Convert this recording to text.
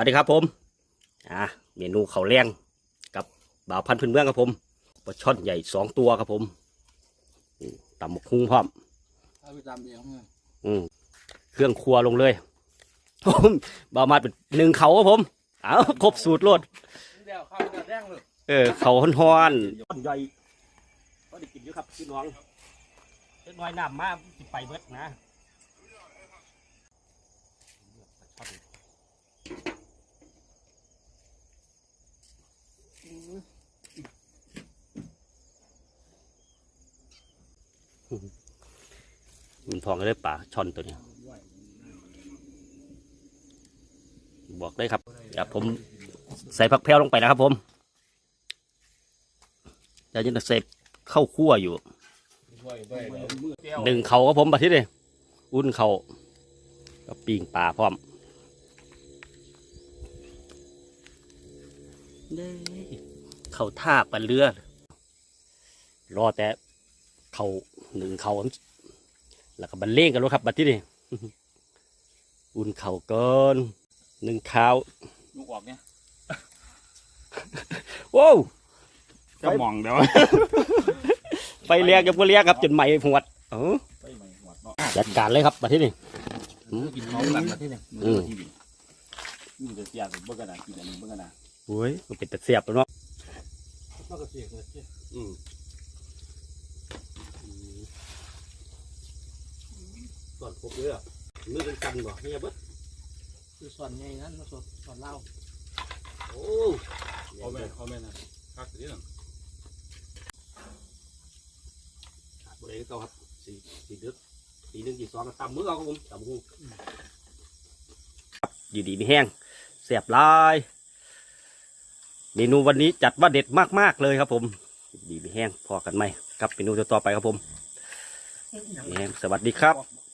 วัสดีครับผม อ่าเมนูข้าวแรงกับบ่าวพันธุ์พื้นเมืองครับผมปลาช่อนใหญ่สองตัวครับผมอืมตำหมกคุ้งพร้อมเอาไปตามเดียวเนี่ยอืมเครื่องครัวลงเลยผมบ่าวมาเป็นหนึ่งเขาครับผม เอาครบสูตรโลดเดียวข้าวเดียวแดงเลยเออ เขาฮ้อนฮ้อนใหญ่ก็ได้กินอยู่ครับพี่น้องเล็กน้อยน้ำมาสิไปเบิดนะ มันทองก็ได้ป่าช่อนตัวเนี้ยบอกได้ครับเดี๋ยวผมใส่ผักแพรวลงไปนะครับผมเดี๋ยวจะใส่ข้าวคั่วอยู่หนึ่งเขาครับผมบัดที่นี่อุ่นเขากับปีงปลาพร้อมเด้เขาท่าปันเรือ รอแต่ เขาหนึ่งเขาแล้วก็บันเลงกันแล้วครับบัดที่นี่อุ่นเขาเกินหนึ่งข้าวลูกออกเนี่ยโว้วจะมองเดี๋ยวไฟเรียกกับก็เรียกครับจนไหม้หวดเออไปใหม่หมดเนาะจัดการเลยครับบัดที่นี่กินน้องหลังมาที่เนี่ยอืมนี่จะเสียเบิ่งกันนะกินอันนี้เบิ่งกันนะโอ้ยมันเป็นแต่เสียบแล้วเนาะนอกจากเสียเลยอืม ส่วนพวกเรือมือเป็นกันบ่เนี่ยเบิดคือส่วนใหญ่นั้นส่วนส่วนเล่าโอ้เอาแม่เอาแม่นะคักเรื่องบริเวณเก่าครับสี่สี่ดึกสี่หนึ่งสี่สองก็ตำมือเอาครับผมตำหูครับอยู่ดีไม่แห้งเสียบลายเมนูวันนี้จัดว่าเด็ดมากๆเลยครับผมอยู่ดีไม่แห้งพอกันไหมครับเมนูต่อๆไปครับผมไม่แห้งสวัสดีครับบ